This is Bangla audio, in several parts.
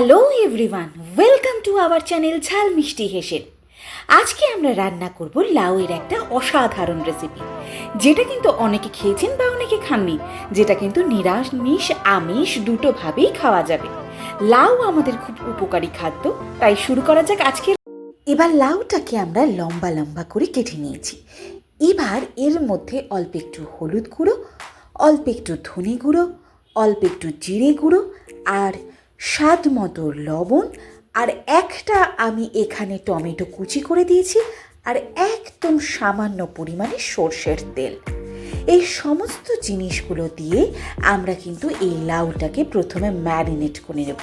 Hello everyone, welcome to our channel ঝাল মিষ্টি হেসে আজকে আমরা রান্না করব লাউয়ের একটা অসাধারণ রেসিপি যেটা কিন্তু অনেকে খেয়েছেন বা অনেকে খাননি, যেটা কিন্তু নিরামিষ, আমিষ দুটোভাবেই খাওয়া যাবে। লাউ আমাদের খুব উপকারী খাদ্য, তাই শুরু করা যাক আজকে এবার লাউটাকে আমরা লম্বা লম্বা করে কেটে নিয়েছি। এবার এর মধ্যে অল্প একটু হলুদ গুঁড়ো, অল্প একটু ধনে গুঁড়ো, অল্প একটু জিরে গুঁড়ো আর স্বাদ মতো লবণ আর একটা আমি এখানে টমেটো কুচি করে দিয়েছি আর একদম সামান্য পরিমাণে সর্ষের তেল। এই সমস্ত জিনিসগুলো দিয়ে আমরা কিন্তু এই লাউটাকে প্রথমে ম্যারিনেট করে নেব।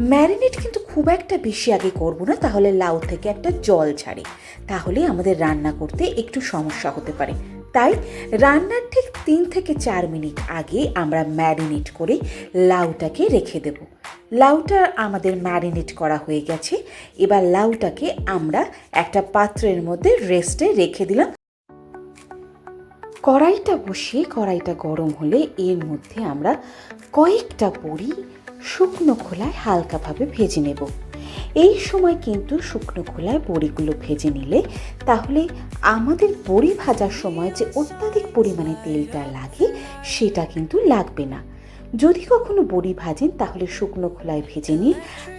ম্যারিনেট কিন্তু খুব একটা বেশি আগে করব না, তাহলে লাউ থেকে একটা জল ছাড়ে। তাহলে আমাদের রান্না করতে একটু সমস্যা হতে পারে। তাই রান্নার ঠিক তিন থেকে চার মিনিট আগে আমরা ম্যারিনেট করে লাউটাকে রেখে দেব। লাউটা আমাদের ম্যারিনেট করা হয়ে গেছে। এবার লাউটাকে আমরা একটা পাত্রের মধ্যে রেস্টে রেখে দিলাম। কড়াইটা বসিয়ে, কড়াইটা গরম হলে এর মধ্যে আমরা কয়েকটা বড়ি শুকনো খোলায় হালকাভাবে ভেজে নেব। এই সময় কিন্তু শুকনো খোলায় বড়িগুলো ভেজে নিলে তাহলে আমাদের বড়ি ভাজার সময় যে অত্যাধিক পরিমাণে তেলটা লাগে, সেটা কিন্তু লাগবে না। যদি কখনো বড়ি ভাজেন, তাহলে শুকনো খোলায় ভেজে নিয়ে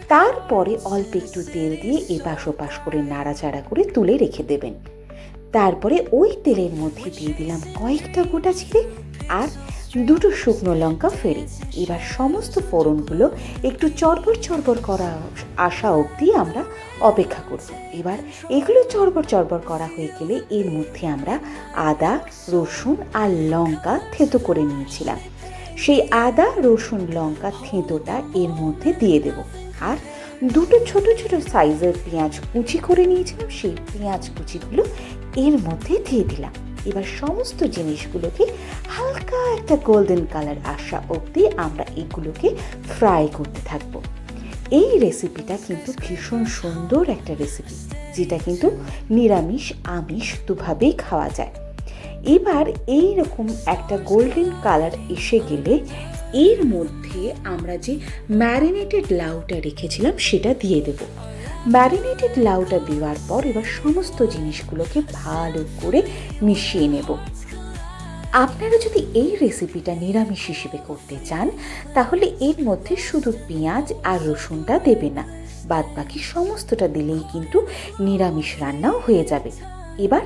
তারপরে অল্প একটু তেল দিয়ে এপাশ ওপাশ করে নাড়াচাড়া করে তুলে রেখে দেবেন। তারপরে ওই তেলের মধ্যে দিয়ে দিলাম কয়েকটা গোটা ছিঁড়ে আর দুটো শুকনো লঙ্কা ফেরি এবার সমস্ত ফোড়নগুলো একটু চরবর চরবর করা আসা অবধি আমরা অপেক্ষা করব। এবার এগুলো চরবর চরবর করা হয়ে গেলে এর মধ্যে আমরা আদা, রসুন আর লঙ্কা থেতো করে নিয়েছিলাম। সেই আদা, রসুন, লঙ্কা, থেঁতোটা এর মধ্যে দিয়ে দেব। আর দুটো ছোট ছোট সাইজের পেঁয়াজ কুচি করে নিয়েছিলাম, সেই পেঁয়াজ কুচিগুলো এর মধ্যে দিয়ে দিলাম। এবার সমস্ত জিনিসগুলোকে হালকা একটা গোল্ডেন কালার আসা অবধি আমরা এগুলোকে ফ্রাই করতে থাকব। এই রেসিপিটা কিন্তু ভীষণ সুন্দর একটা রেসিপি যেটা কিন্তু নিরামিষ, আমিষ দুভাবেই খাওয়া যায়। এবার এই রকম একটা গোল্ডেন কালার এসে গেলে এর মধ্যে আমরা যে ম্যারিনেটেড লাউটা রেখেছিলাম সেটা দিয়ে দেব। ম্যারিনেটেড লাউটা দেওয়ার পর এবার সমস্ত জিনিসগুলোকে ভালো করে মিশিয়ে নেব। আপনারা যদি এই রেসিপিটা নিরামিষ হিসেবে করতে চান, তাহলে এর মধ্যে শুধু পেঁয়াজ আর রসুনটা দেবে না। বাদ বাকি সমস্তটা দিলেই কিন্তু নিরামিষ রান্নাও হয়ে যাবে। এবার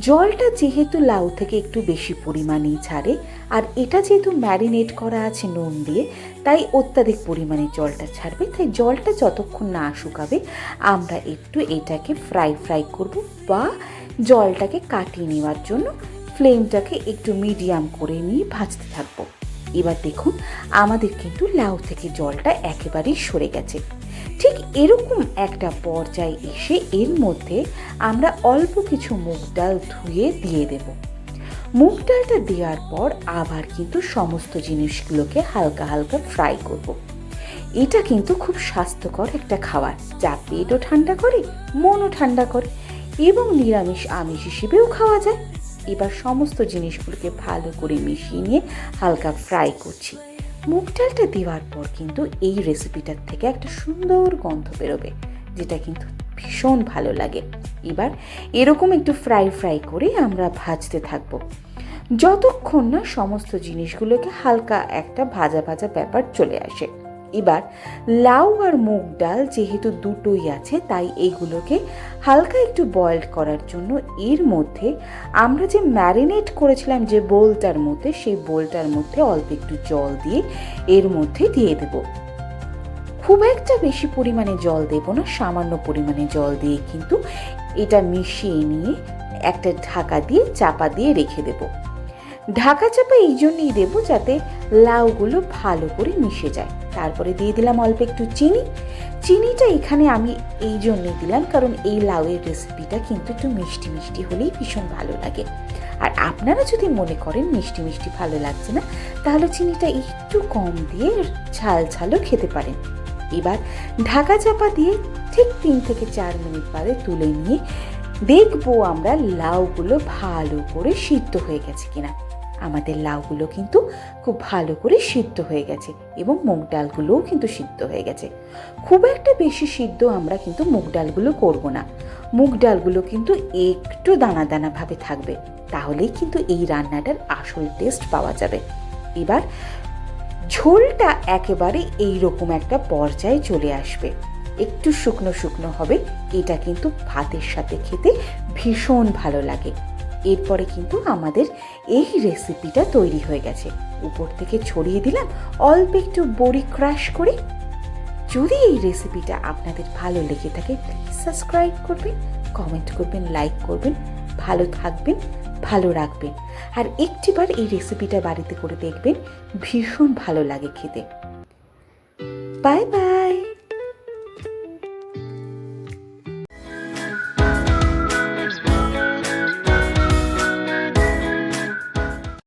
জলটা যেহেতু লাউ থেকে একটু বেশি পরিমাণেই ছাড়ে, আর এটা যেহেতু ম্যারিনেট করা আছে নুন দিয়ে, তাই অত্যাধিক পরিমাণে জলটা ছাড়বে। তাই জলটা যতক্ষণ না শুকাবে, আমরা একটু এটাকে ফ্রাই ফ্রাই করব বা জলটাকে কাটিয়ে নেওয়ার জন্য ফ্লেমটাকে একটু মিডিয়াম করে নিয়ে ভাজতে থাকব। এবার দেখুন, আমাদের কিন্তু লাউ থেকে জলটা একেবারেই সরে গেছে। ঠিক এরকম একটা পর্যায়ে এসে এর মধ্যে আমরা অল্প কিছু মুগ ডাল ধুয়ে দিয়ে দেব। মুগ ডালটা দেওয়ার পর আবার কিন্তু সমস্ত জিনিসগুলোকে হালকা হালকা ফ্রাই করব। এটা কিন্তু খুব স্বাস্থ্যকর একটা খাবার, যা পেটও ঠান্ডা করে, মনও ঠান্ডা করে এবং নিরামিষ আমিষ হিসেবেও খাওয়া যায়। এবার সমস্ত জিনিসগুলোকে ভালো করে মিশিয়ে নিয়ে হালকা ফ্রাই করছি। মুগ ডালটা দেওয়ার পর কিন্তু এই রেসিপিটার থেকে একটা সুন্দর গন্ধ বেরোবে, যেটা কিন্তু ভীষণ ভালো লাগে। এবার এরকম একটু ফ্রাই ফ্রাই করে আমরা ভাজতে থাকব। যতক্ষণ না সমস্ত জিনিসগুলোকে হালকা একটা ভাজা ভাজা ব্যাপার চলে আসে। এবার লাউ আর মুগ ডাল যেহেতু দুটোই আছে, তাই এইগুলোকে হালকা একটু বয়েলড করার জন্য এর মধ্যে আমরা যে ম্যারিনেট করেছিলাম যে বোলটার মধ্যে, সেই বোলটার মধ্যে অল্প একটু জল দিয়ে এর মধ্যে দিয়ে দেব। খুব একটা বেশি পরিমাণে জল দেব না, সামান্য পরিমাণে জল দিয়ে কিন্তু এটা মিশিয়ে নিয়ে একটা ঢাকা দিয়ে চাপা দিয়ে রেখে দেবো। ঢাকা চাপা এই জন্যই দেবো যাতে লাউগুলো ভালো করে মিশে যায়। তারপরে দিয়ে দিলাম অল্প একটু চিনি। চিনিটা এখানে আমি এই জন্যই দিলাম, কারণ এই লাউয়ের রেসিপিটা কিন্তু একটু মিষ্টি মিষ্টি হলেই ভীষণ ভালো লাগে। আর আপনারা যদি মনে করেন মিষ্টি মিষ্টি ভালো লাগছে না, তাহলে চিনিটা একটু কম দিয়ে ঝাল ঝালও খেতে পারেন। এবার ঢাকা চাপা দিয়ে ঠিক তিন থেকে চার মিনিট বাদে তুলে নিয়ে দেখব আমরা লাউগুলো ভালো করে সিদ্ধ হয়ে গেছে কিনা। আমাদের লাউগুলো কিন্তু খুব ভালো করে সিদ্ধ হয়ে গেছে এবং মুগ ডালগুলোও কিন্তু সিদ্ধ হয়ে গেছে। খুব একটা বেশি সিদ্ধ আমরা কিন্তু মুগ ডালগুলো করব না। মুগ ডালগুলো কিন্তু একটু দানা দানাভাবে থাকবে, তাহলেই কিন্তু এই রান্নাটার আসল টেস্ট পাওয়া যাবে। এবার ঝোলটা একেবারে এই রকম একটা পর্যায়ে চলে আসবে। একটু শুকনো শুকনো হবে, এটা কিন্তু ভাতের সাথে খেতে ভীষণ ভালো লাগে। এরপরে কিন্তু আমাদের এই রেসিপিটা তৈরি হয়ে গেছে। উপর থেকে ছড়িয়ে দিলাম, অল্প একটু বড়ি ক্রাশ করে। যদি এই রেসিপিটা আপনাদের ভালো লেগে থাকে প্লিজ সাবস্ক্রাইব করবেন কমেন্ট করবেন লাইক করবেন। ভালো থাকবেন, ভালো রাখবেন। আর একটিবার এই রেসিপিটা বাড়িতে করে দেখবেন, ভীষণ ভালো লাগে খেতে। Bye bye